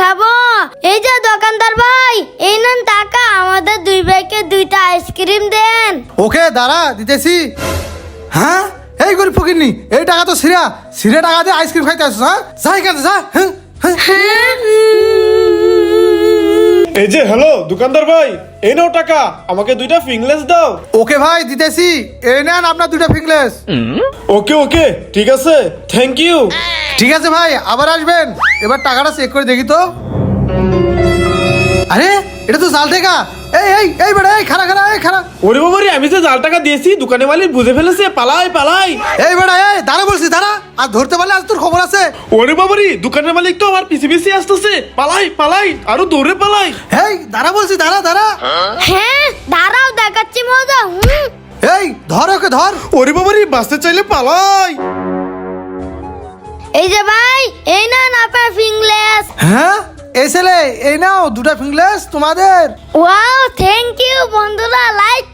খাব? এই যে দোকানদার ভাই এই নেন টাকা আমাদের দুই ভাইকে দুইটা আইসক্রিম দেন। ওকে দাঁড়া দিতেছি। হ্যাঁ? এই গরিব ফকিরনি এই টাকা তো সিরা। সিরে টাকা দিয়ে আইসক্রিম খাইতে আসছো হ্যাঁ? যাই কেন যা হ্যাঁ হ্যাঁ। এই যে হ্যালো দোকানদার ভাই। এই নাও টাকা আমাকে দুইটা ফিংলেস দাও। ওকে ভাই দিতেছি। এই নেন আপনার দুটা ফিংলেস ওকে ওকে ঠিক আছে থ্যাংক ইউ ঠিক আছে ভাই আবার আসবেন। এবার টাকাটা চেক করে দেখি তো। আরে এটা তো জাল টেকা এই এই এই বেটা এই খারা খারা এই খারা ওরে বাবারে আমি যে জাল টাকা দিয়েছি দোকানে মালিক বুঝে ফেলেছে পালাই পালাই। এই বেটা এই দাঁড়া বলছি দাঁড়া। আর ধরতে পারলে আজ তোর খবর আছে। ওরে বাবারে দোকানের মালিক তো আমার পিছে পিছে আসতেছে। পালাই পালাই আরও দৌড়ে পালাই। এই দাঁড়া বলছি দাঁড়া দাঁড়া। হ্যাঁ দাঁড়াও দেখাচ্ছি মজা হুম। এই ধর ওকে ধর। ওরে বাবা রে বাঁচতে চাইলে পালাই। এই যে ভাই এই না আপনার ফিংলেস হ্যাঁ? এই ছেলে এই নাও দুটা ফিংলেস তোমাদের। ওয়াও থ্যাংক ইউ বন্ধুরা লাইক